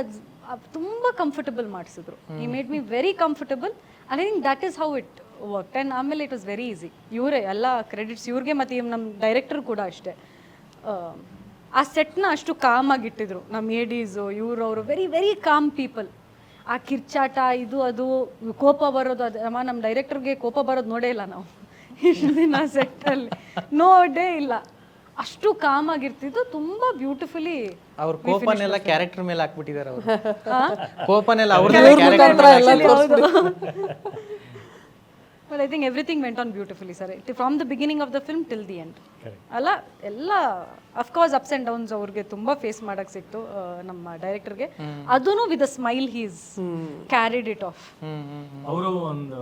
ಅದು ತುಂಬ ಕಂಫರ್ಟಬಲ್ ಮಾಡಿಸಿದ್ರು. ಈ made me very comfortable I think that is how it work and ಆಮೇಲೆ ಇಟ್ ವಾಸ್ ವೆರಿ ಈಸಿ ಇವರೇ ಎಲ್ಲ ಕ್ರೆಡಿಟ್ಸ್ ಇವ್ರಿಗೆ ಮತ್ತು ನಮ್ಮ ಡೈರೆಕ್ಟರ್ ಕೂಡ ಅಷ್ಟೇ. ಆ, ಸೆಟ್ನ ಅಷ್ಟು ಕಾಮಾಗಿ ಇಟ್ಟಿದ್ರು ನಮ್ಮ ಏಡೀಸು ಇವರು ಅವರು ವೆರಿ ವೆರಿ ಕಾಮ್ ಪೀಪಲ್ ಆ ಕಿರ್ಚಾಟ ಇದು ಅದು ಕೋಪ ಬರೋದು ಅದು ಅಮ್ಮ ನಮ್ಮ ಡೈರೆಕ್ಟರ್ಗೆ ಕೋಪ ಬರೋದು ನೋಡೇ ಇಲ್ಲ ನಾವು. ಇಷ್ಟು ದಿನ ಸೆಟ್ಟಲ್ಲಿ. ನೋಡೇ ಇಲ್ಲ. ಅಷ್ಟು ಕಾಮ್ ಆಗಿರ್ತಿದ್ದು ತುಂಬಾ ಬ್ಯೂಟಿಫುಲಿ ಅವ್ರ ಕೋಪನೆಲ್ಲ ಕ್ಯಾರೆಕ್ಟರ್ ಮೇಲೆ ಹಾಕ್ಬಿಟ್ಟಿದ್ದಾರೆ ಅವರು. ಕೋಪನೆಲ್ಲ ಅವ್ರದ್ದೇ (laughs) but I think everything went on beautifully sir from the beginning of the film till the end ಅಲ್ಲ ಎಲ್ಲ ಅಫ್ಕೋರ್ಸ್ ಅಪ್ಸ್ ಆ್ಯಂಡ್ ಡೌನ್ಸ್ ಅವ್ರಿಗೆ ತುಂಬ ಫೇಸ್ ಮಾಡಕ್ ಸಿಕ್ತು ನಮ್ಮ ಡೈರೆಕ್ಟರ್ಗೆ ಅದೂ with a smile he's carried it off ಅವರು ಒಂದು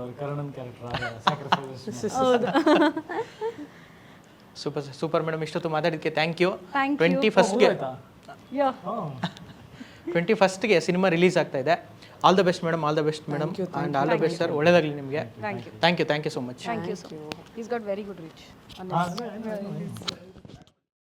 ಸೂಪರ್ ಸೂಪರ್ ಮೇಡಮ್ ಇಷ್ಟೊತ್ತು ಮಾತಾಡಿದ್ದಕ್ಕೆ ಥ್ಯಾಂಕ್ ಯು ಟ್ವೆಂಟಿ ಫಸ್ಟ್ಗೆ ಟ್ವೆಂಟಿ ಫಸ್ಟ್ಗೆ ಸಿನಿಮಾ ರಿಲೀಸ್ ಆಗ್ತಾ ಇದೆ. All the best madam all the best madam and all the best sir ಒಳ್ಳೇದಾಗಲಿ ನಿಮಗೆ thank you thank you so much thank you so is got very good reach